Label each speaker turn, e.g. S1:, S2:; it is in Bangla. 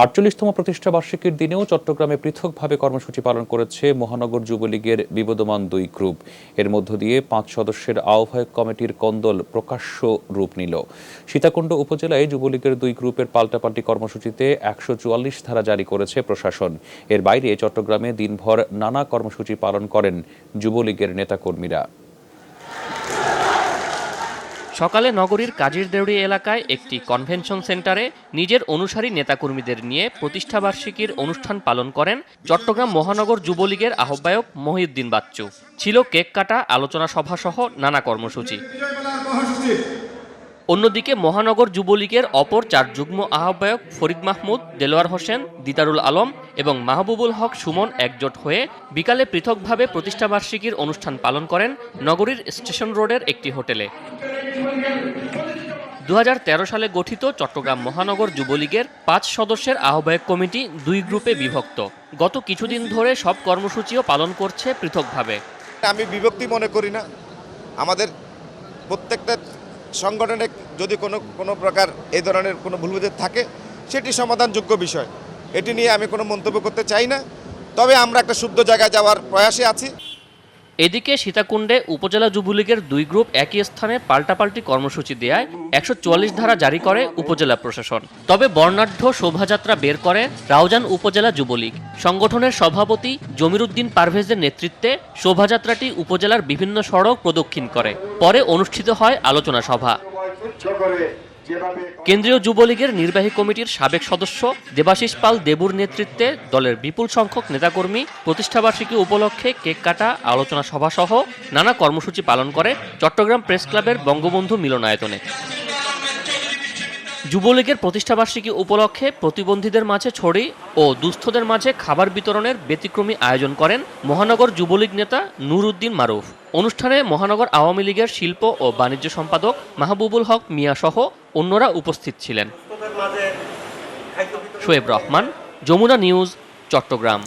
S1: আটচল্লিশতম প্রতিষ্ঠা বার্ষিকীর দিনেও চট্টগ্রামে পৃথকভাবে কর্মসূচি পালন করেছে মহানগর যুবলীগের বিবদমান দুই গ্রুপ। এর মধ্য দিয়ে পাঁচ সদস্যের আহ্বায়ক কমিটির কন্দল প্রকাশ্য রূপ নিল। সীতাকুণ্ড উপজেলায় যুবলীগের দুই গ্রুপের পাল্টাপাল্টি কর্মসূচিতে একশো চুয়াল্লিশ ধারা জারি করেছে প্রশাসন। এর বাইরে চট্টগ্রামে দিনভর নানা কর্মসূচি পালন করেন যুবলীগের নেতাকর্মীরা।
S2: সকালে নগরীর কাজির দেউড়ি এলাকায় একটি কনভেনশন সেন্টারে নিজের অনুসারী নেতাকর্মীদের নিয়ে প্রতিষ্ঠাবার্ষিকীর অনুষ্ঠান পালন করেন চট্টগ্রাম মহানগর যুবলীগের আহ্বায়ক মহিউদ্দিন বাচ্চু। ছিল কেক কাটা, আলোচনা সভা সহ নানা কর্মসূচি। অন্যদিকে মহানগর যুবলীগের অপর চার যুগ্ম আহ্বায়ক ফরিদ মাহমুদ, দেলোয়ার হোসেন দিদারুল আলম এবং মাহবুবুল হক সুমন একজোট হয়ে বিকালে পৃথকভাবে প্রতিষ্ঠাবার্ষিকীর অনুষ্ঠান পালন করেন নগরীর স্টেশন রোডের একটি হোটেলে। দু হাজার তেরো সালে গঠিত চট্টগ্রাম মহানগর যুবলীগের পাঁচ সদস্যের আহ্বায়ক কমিটি দুই গ্রুপে বিভক্ত। গত কিছুদিন ধরে সব কর্মসূচিও পালন করছে পৃথকভাবে।
S3: আমি বিভক্তি মনে করি না। আমাদের প্রত্যেকটা সংগঠনে যদি কোনো কোনো প্রকার এই ধরনের কোনো ভুলবোঝের থাকে, সেটি সমাধানযোগ্য বিষয়। এটি নিয়ে আমি কোনো মন্তব্য করতে চাই না। তবে আমরা একটা শুদ্ধ জায়গায় যাওয়ার প্রয়াসে আছি।
S2: এদিকে সীতাকুণ্ডে উপজেলা যুবলীগের দুই গ্রুপ একই স্থানে পাল্টাপাল্টি কর্মসূচি দেয় একশো চুয়াল্লিশ ধারা জারি করে উপজেলা প্রশাসন। তবে বর্ণাঢ্য শোভাযাত্রা বের করে রাউজান উপজেলা যুবলীগ। সংগঠনের সভাপতি জমিরুদ্দিন পারভেজের নেতৃত্বে শোভাযাত্রাটি উপজেলার বিভিন্ন সড়ক প্রদক্ষিণ করে। পরে অনুষ্ঠিত হয় আলোচনা সভা। কেন্দ্রীয় যুবলীগের নির্বাহী কমিটির সাবেক সদস্য দেবাশিস পাল দেবুর নেতৃত্বে দলের বিপুল সংখ্যক নেতাকর্মী, প্রতিষ্ঠাবার্ষিকী উপলক্ষে কেক কাটা, আলোচনা সভা সহ নানা কর্মসূচি পালন করে চট্টগ্রাম প্রেস ক্লাবের বঙ্গবন্ধু মিলনায়তনে। যুবলীগের প্রতিষ্ঠাবার্ষিকী উপলক্ষে প্রতিবন্ধীদের মাঝে ছড়ি ও দুস্থদের মাঝে খাবার বিতরণের ব্যতিক্রমী আয়োজন করেন মহানগর যুবলীগ নেতা নূর উদ্দিন মারুফ। অনুষ্ঠানে মহানগর আওয়ামী লীগের শিল্প ও বাণিজ্য সম্পাদক মাহবুবুল হক মিয়া সহ অন্যরা উপস্থিত ছিলেন। শোয়েব রহমান যমুনা নিউজ চট্টগ্রাম।